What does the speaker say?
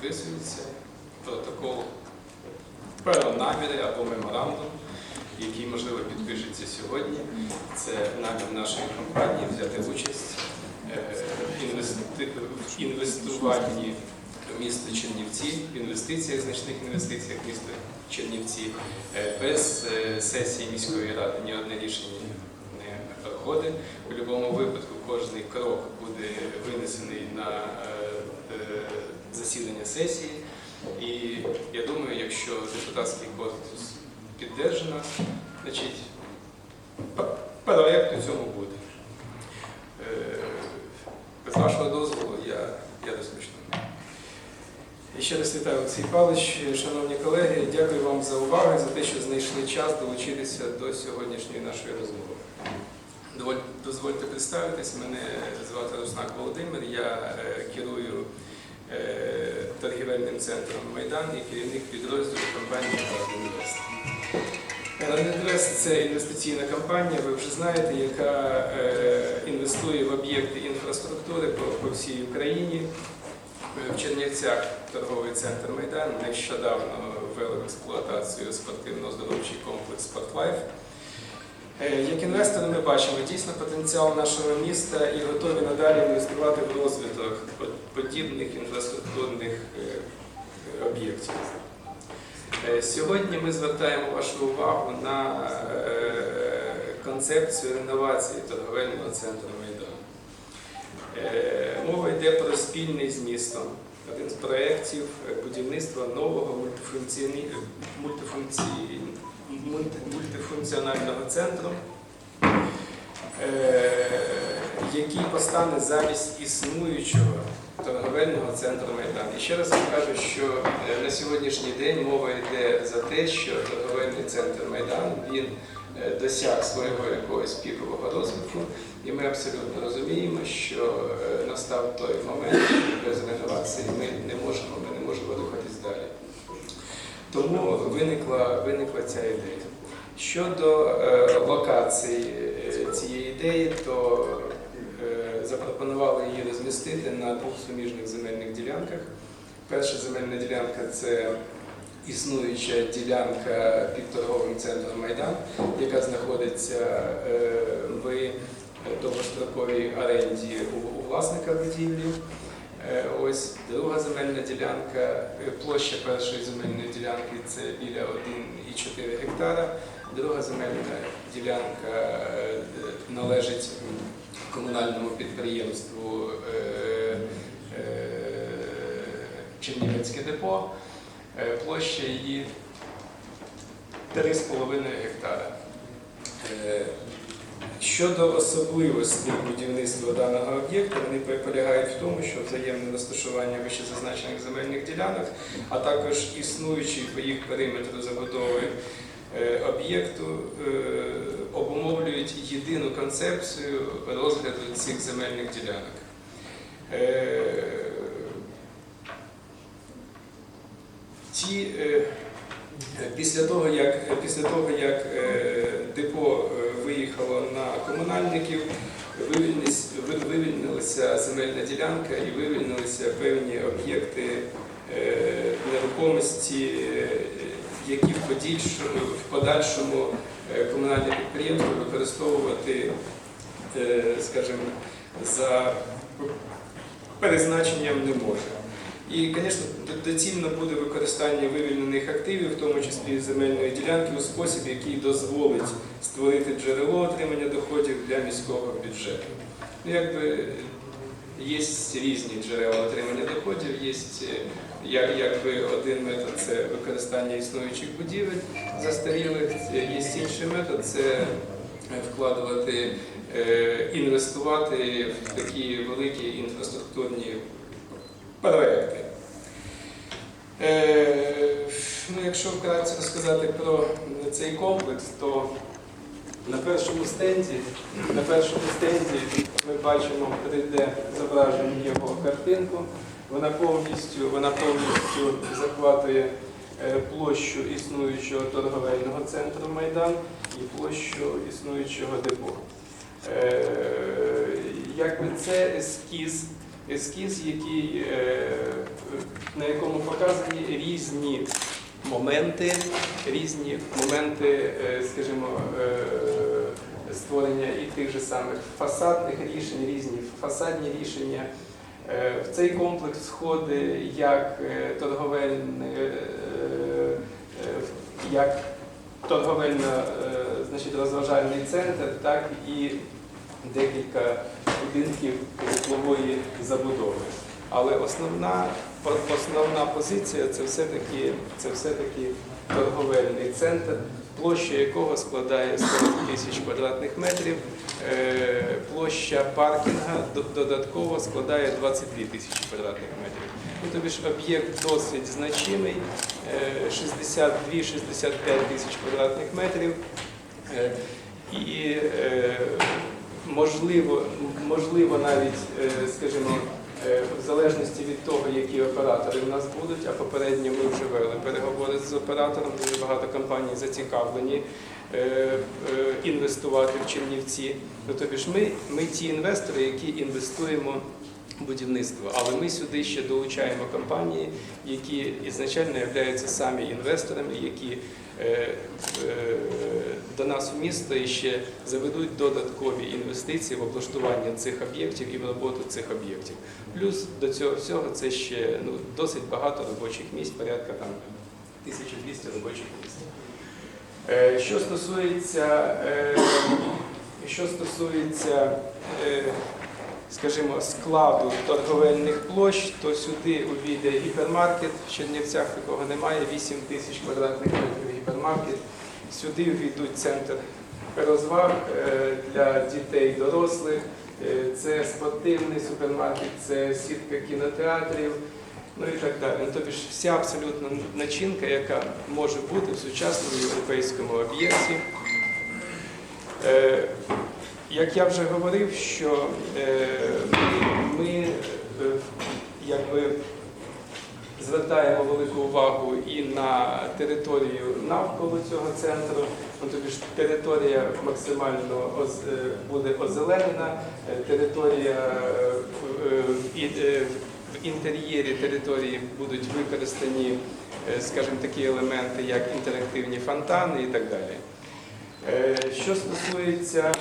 підписується протокол про наміри або меморандум, який, можливо, підпишеться сьогодні. Це намір нашої компанії взяти участь е, в інвестуванні в місто Чернівці, в інвестиціях, значних інвестиціях в місто Чернівці. Е, Без е, сесії міської ради ні одне рішення не проходить. У будь-якому випадку кожний крок буде винесений на засідання сесії. І я думаю, якщо депутатський корпус піддержано, значить п- проект у цьому буде. Е, Без вашого дозволу я, я розпочну. І ще раз вітаю Олексій Павлович, шановні колеги, дякую вам за увагу, за те, що знайшли час долучитися до сьогоднішньої нашої розмови. Дозвольте представитись, мене звати Руснак Володимир, я е, керую торгівельним центром Майдан і керівник підрозділу компанії «Радінвест». «Радінвест» – це інвестиційна компанія, ви вже знаєте, яка е, інвестує в об'єкти інфраструктури по, всій Україні. Е, В Чернівцях торговий центр Майдан нещодавно ввели в експлуатацію спортивно-оздоровчий комплекс «Спортлайф». Е, Як інвестори ми бачимо дійсно потенціал нашого міста і готові надалі інвестувати в розвиток подібних інфраструктурних е, об'єктів. Е, Сьогодні ми звертаємо вашу увагу на концепцію реновації торговельного центру Майдан. Мова йде про спільний з містом. Один з проєктів будівництва нового мультифункціоні- мультифункці- мульти- мультифункціонального центру, е, який постане замість існуючого торговельного центру Майдан. І ще раз я кажу, що е, на сьогоднішній день мова йде за те, що торговельний центр Майдан він е, досяг свого якогось пікового розвитку, і ми абсолютно розуміємо, що настав той момент, що без реновації ми не можемо, ми не можемо рухатись далі. Тому виникла, виникла ця ідея. Щодо е, локації е, цієї ідеї, то е, запропонували її розмістити на двох суміжних земельних ділянках. Перша земельна ділянка це існуюча ділянка під торговим центром Майдан, яка знаходиться е, в довгостроковій оренді у, у власника будівлі. Е, Ось друга земельна ділянка, е, площа першої земельної ділянки це біля 1,4 гектара. Друга земельна ділянка е, належить комунальному підприємству Чернівецьке депо. Площа її 3,5 гектара. Щодо особливостей будівництва даного об'єкту, вони полягають в тому, що взаємне розташування вищезазначених земельних ділянок, а також існуючий по їх периметру забудови е, об'єкту е, обумовлюють єдину концепцію розгляду цих земельних ділянок. Е, Ті Після того, як, після того, як депо виїхало на комунальників, вивільнилася земельна ділянка і вивільнилися певні об'єкти е, нерухомості, е, які в подальшому, е, комунальне підприємство використовувати, скажімо, за перезначенням не може. І, звісно, доцільно буде використання вивільнених активів, в тому числі земельної ділянки, у спосіб, який дозволить створити джерело отримання доходів для міського бюджету. Ну, якби є різні джерела отримання доходів, є як, якби один метод це використання існуючих будівель застарілих, є інший метод це вкладувати, е, інвестувати в такі великі інфраструктурні проекти. Е, ну, якщо вкратце розказати про цей комплекс, то на першому стенді, на першому стенді ми бачимо 3D зображення його картинку. Вона повністю, вона повністю захватує е, площу існуючого торговельного центру Майдан і площу існуючого депо. Е, Якби це ескіз, ескіз, який е, на якому показані різні моменти, різні моменти, е, скажімо, е, створення і тих же самих фасадних рішень, різні фасадні рішення. В цей комплекс входить як е, торговельний, е, е, як торговельно значить, розважальний центр, так і декілька будинків житлової забудови. Але основна, основна позиція це все-таки, все-таки торговельний центр, площа якого складає 40 тисяч квадратних метрів. Е, Площа паркінга додатково складає 22 тисячі квадратних метрів. Ну, тобі ж об'єкт досить значимий, е, 62-65 тисяч квадратних метрів. Е, І е, можливо, можливо навіть, е, скажімо, е, в залежності від того, які оператори в нас будуть, а попередньо ми вже вели переговори з оператором, дуже багато компаній зацікавлені е, інвестувати в Чернівці. Ну, тобі ж ми, ми ті інвестори, які інвестуємо в будівництво, але ми сюди ще долучаємо компанії, які ізначально являються самі інвесторами, які до нас в місто і ще заведуть додаткові інвестиції в облаштування цих об'єктів і в роботу цих об'єктів. Плюс до цього всього це ще ну, досить багато робочих місць, порядка там 1200 робочих місць. Е, Що стосується, е, що стосується е, скажімо, складу торговельних площ, то сюди увійде гіпермаркет. В Чернівцях такого немає, 8 тисяч квадратних метрів гіпермаркет. Сюди увійдуть центр розваг е, для дітей, дорослих. Е, Це спортивний супермаркет, це сітка кінотеатрів, ну і так далі. Ну, Тобто ж вся абсолютно начинка, яка може бути в сучасному європейському об'єкті. Е, Як я вже говорив, що ми якби звертаємо велику увагу і на територію навколо цього центру. Ну, тобі ж територія максимально е, буде озеленена, е, територія е, в- інтер'єрі території будуть використані, скажімо, такі елементи, як інтерактивні фонтани і так далі. Що стосується